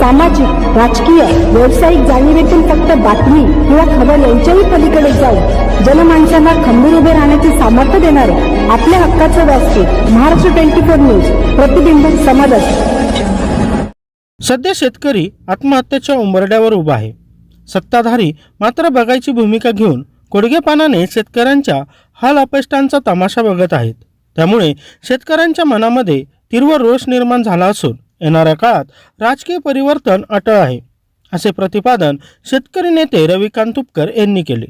सामाजिक राजकीय व्यावसायिक जाणीवेतून फक्त बातमी किंवा खबर यांच्याही पलीकडे जाऊन जनमानसांना खंबीर उभे राहण्याचे सामर्थ्य देणारे आपल्या हक्काचं व्यासपीठ महाराष्ट्र ट्वेंटी फोर न्यूज प्रतिबिंब समाजात. सध्या शेतकरी आत्महत्येच्या उंबरड्यावर उभा आहे. सत्ताधारी मात्र बघायची भूमिका घेऊन कोडगेपानाने शेतकऱ्यांच्या हाल अपेष्टांचा तमाशा बघत आहेत. त्यामुळे शेतकऱ्यांच्या मनामध्ये तीव्र रोष निर्माण झाला असून येणाऱ्या काळात राजकीय परिवर्तन अटळ आहे असे प्रतिपादन शेतकरी नेते रविकांत तुपकर यांनी केले.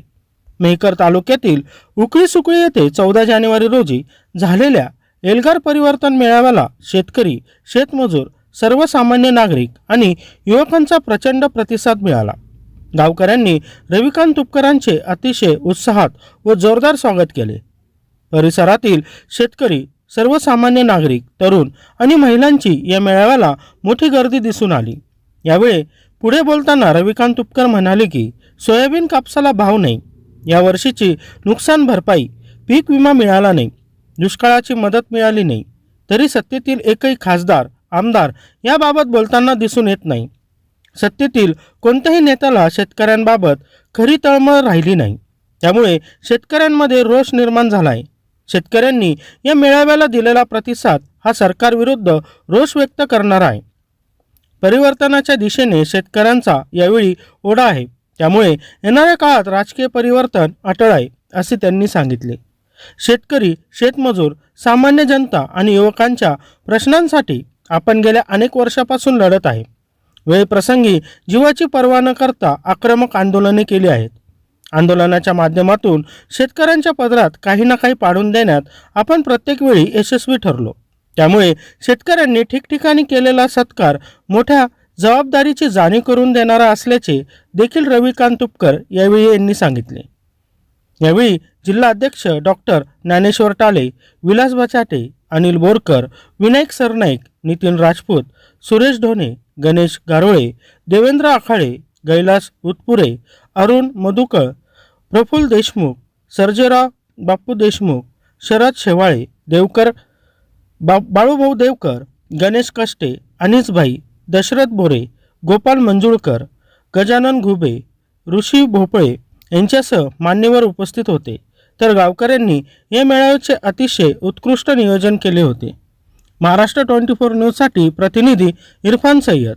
मेहकर तालुक्यातील उकळी सुकळी येथे चौदा जानेवारी रोजी झालेल्या एल्गार परिवर्तन मेळाव्याला शेतकरी शेतमजूर सर्वसामान्य नागरिक आणि युवकांचा प्रचंड प्रतिसाद मिळाला. गावकऱ्यांनी रविकांत तुपकरांचे अतिशय उत्साहात व जोरदार स्वागत केले. परिसरातील शेतकरी सर्वसामान्य नागरिक तरुण आणि महिलांची या मेळाव्याला मोठी गर्दी दिसून आली. यावेळी पुढे बोलताना रविकांत तुपकर म्हणाले की सोयाबीन कापसाला भाव नाही. या वर्षीची नुकसान भरपाई पीक विमा मिळाला नाही. दुष्काळाची मदत मिळाली नाही. तरी सत्तेतील एकही खासदार आमदार याबाबत बोलताना दिसून येत नाही. सत्तेतील कोणत्याही नेत्याला शेतकऱ्यांबाबत खरी तळमळ राहिली नाही. त्यामुळे शेतकऱ्यांमध्ये रोष निर्माण झाला आहे शेतकऱ्यांनी या मेळाव्याला दिलेला प्रतिसाद हा सरकारविरुद्ध रोष व्यक्त करणारा आहे. परिवर्तनाच्या दिशेने शेतकऱ्यांचा यावेळी ओढा आहे. त्यामुळे येणाऱ्या काळात राजकीय परिवर्तन अटळ आहे असे त्यांनी सांगितले. शेतकरी शेतमजूर सामान्य जनता आणि युवकांच्या प्रश्नांसाठी आपण गेल्या अनेक वर्षापासून लढत आहे. वेळप्रसंगी जीवाची पर्वा न करता आक्रमक आंदोलने केली आहेत. आंदोलनाच्या माध्यमातून शेतकऱ्यांच्या पदरात काही ना काही पाडून देण्यात आपण प्रत्येक वेळी यशस्वी ठरलो. त्यामुळे शेतकऱ्यांनी ठिकठिकाणी केलेला सत्कार मोठ्या जबाबदारीची जाणीव करून देणारा असल्याचे देखील रविकांत तुपकर यावेळी यांनी सांगितले. यावेळी जिल्हा अध्यक्ष डॉक्टर ज्ञानेश्वर टाले विलास बचाटे अनिल बोरकर विनायक सरनाईक नितीन राजपूत सुरेश ढोणे गणेश गारोळे देवेंद्र आखाळे कैलास उत्पुरे अरुण मधुकळ प्रफुल्ल देशमुख सर्जेराव बापू देशमुख शरद शेवाळे देवकर बा बाळूभाऊ देवकर गणेश कष्टे अनिसभाई दशरथ बोरे गोपाल मंजुळकर गजानन घुबे ऋषी भोपळे यांच्यासह मान्यवर उपस्थित होते. तर गावकऱ्यांनी या मेळाव्याचे अतिशय उत्कृष्ट नियोजन केले होते. महाराष्ट्र ट्वेंटी फोर न्यूजसाठी प्रतिनिधी इरफान सय्यद.